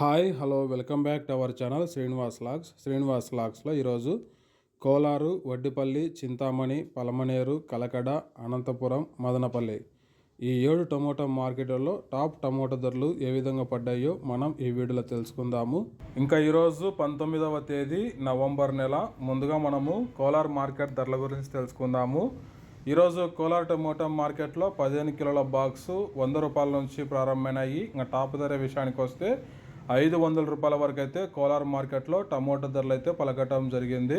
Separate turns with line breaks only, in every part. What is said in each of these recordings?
Hi hello welcome back to our channel Srinivas logs. Srinivas లాగ్స్లో ఈరోజు కోలారు వడ్డిపల్లి చింతామణి పలమనేరు కలకడ అనంతపురం మదనపల్లి ఈ ఏడు tomato మార్కెట్లలో టాప్ టమోటా ధరలు ఏ విధంగా పడ్డాయో మనం ఈ వీడియోలో తెలుసుకుందాము. ఇంకా ఈరోజు పంతొమ్మిదవ తేదీ నవంబర్ నెల. ముందుగా మనము కోలార్ మార్కెట్ ధరల గురించి తెలుసుకుందాము. ఈరోజు కోలార్ టమోటా మార్కెట్లో పదిహేను కిలోల బాక్సు వంద రూపాయల నుంచి ప్రారంభమైనాయి. ఇంకా టాప్ ధర విషయానికి వస్తే ఐదు వందల రూపాయల వరకు అయితే కోలార్ మార్కెట్లో టమోటా ధరలు అయితే పలకటం జరిగింది.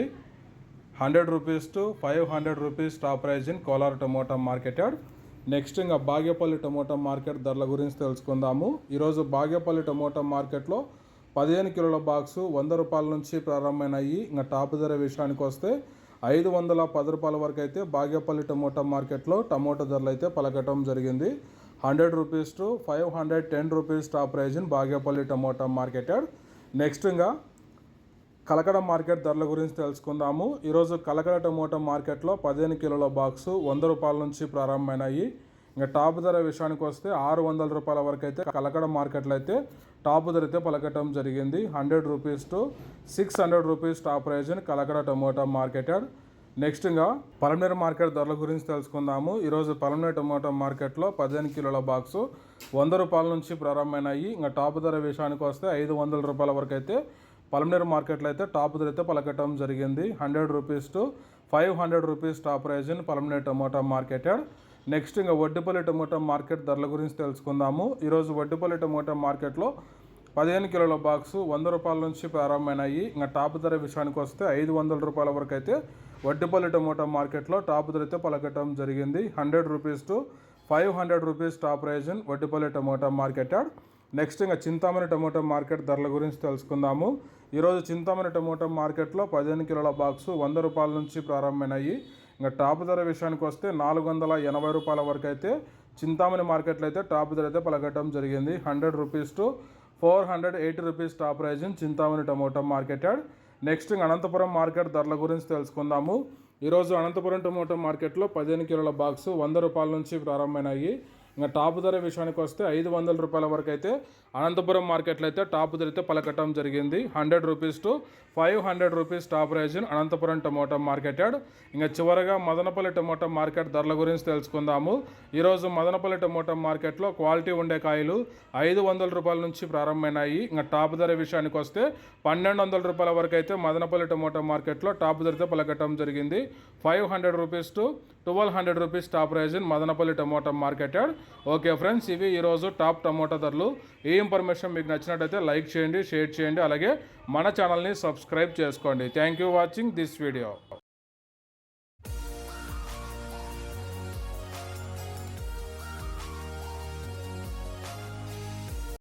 Hundred rupees to five hundred rupees top price in Kolar tomato market next ఇంకా బాగేపల్లి టమోటా మార్కెట్ ధరల గురించి తెలుసుకుందాము. ఈరోజు బాగేపల్లి టమోటా మార్కెట్లో పదిహేను కిలోల బాక్సు వంద రూపాయల నుంచి ప్రారంభమైనాయి. ఇంకా టాప్ ధర విషయానికి వస్తే ఐదు వందల పది రూపాయల వరకు అయితే బాగేపల్లి టమోటా మార్కెట్లో టమోటా ధరలు అయితే పలకటం జరిగింది. Hundred rupees to five hundred ten rupees top price in Bagepalli tomato marketed. Next ఇంకా కలకడ మార్కెట్ ధరల గురించి తెలుసుకుందాము. ఈరోజు కలకడ టమోటా మార్కెట్లో పదిహేను కిలోల బాక్సు వంద రూపాయల నుంచి ప్రారంభమైనాయి. ఇంకా టాప్ ధర విషయానికి వస్తే ఆరు వందల రూపాయల వరకు అయితే కలకడ మార్కెట్లో అయితే టాప్ ధర అయితే పలకటం జరిగింది. Hundred rupees to six hundred rupees top price in Kalakada tomato marketed. Next ఇంకా పలమనేరు మార్కెట్ ధరల గురించి తెలుసుకుందాము. ఈరోజు పలమనేరు టమోటా మార్కెట్లో పదిహేను కిలోల బాక్సు వంద రూపాయల నుంచి ప్రారంభమైనాయి. ఇంకా టాప్ ధర విషయానికి వస్తే ఐదు వందల రూపాయల వరకు అయితే పలమనేరు మార్కెట్లో అయితే టాప్ ధర అయితే పలకటం జరిగింది. Hundred rupees to five hundred rupees top price in Palamaner tomato marketed next ఇంకా వడ్డిపల్లి టమోటా మార్కెట్ ధరల గురించి తెలుసుకుందాము. ఈరోజు వడ్డిపల్లి టమోటా మార్కెట్లో పదిహేను కిలోల బాక్సు వంద రూపాయల నుంచి ప్రారంభమైనాయి. ఇంకా టాప్ ధర విషయానికి వస్తే ఐదు వందల రూపాయల వరకు అయితే వడ్డిపల్లి టమోటా మార్కెట్లో టాప్ ధర అయితే పలకటం జరిగింది. Hundred rupees to five hundred rupees top price in Vaddipalli tomato market next ఇంకా చింతామణి టమోటా మార్కెట్ ధరల గురించి తెలుసుకుందాము. ఈరోజు చింతామణి టమోటా మార్కెట్లో పదిహేను కిలోల బాక్సు వంద రూపాయల నుంచి ప్రారంభమైనాయి. ఇంకా టాప్ ధర విషయానికి వస్తే నాలుగు వందల ఎనభై రూపాయల వరకు అయితే చింతామణి మార్కెట్లో అయితే టాప్ ధర అయితే పలకటం జరిగింది. Hundred rupees to four hundred eighty rupees top price Chintamani tomato marketed next Anantapuram market ధరల గురించి తెలుసుకుందాము. ఈరోజు అనంతపురం టమోటా మార్కెట్లో పదిహేను కిలోల బాక్సు వంద రూపాయల నుంచి ప్రారంభమైనాయి. ఇంకా టాప్ ధర విషయానికి వస్తే ఐదు వందల రూపాయల వరకు అయితే అనంతపురం మార్కెట్లో అయితే టాప్ ధర అయితే పలకటం జరిగింది. Hundred rupees to five hundred rupees top price Anantapuram tomato marketed ఇంకా చివరగా మదనపల్లి టమోటా మార్కెట్ ధరల గురించి తెలుసుకుందాము. ఈరోజు మదనపల్లి టమోటా మార్కెట్లో క్వాలిటీ ఉండే కాయలు ఐదు వందల రూపాయల నుంచి ప్రారంభమైనాయి. ఇంకా టాప్ ధర విషయానికి వస్తే పన్నెండు వందల రూపాయల వరకు అయితే మదనపల్లి టమోటా మార్కెట్లో టాప్ ధరతో పలకటం జరిగింది. Five hundred rupees to twelve hundred rupees top price Madanapalle tomato marketed okay friends ఇవి ఈరోజు టాప్ టమోటా ధరలు. ఈ ఇన్ఫర్మేషన్ మీకు నచ్చినట్టయితే లైక్ చేయండి షేర్ చేయండి అలాగే మన ఛానల్ని సబ్స్క్రైబ్ చేసుకోండి. Thank you watching this video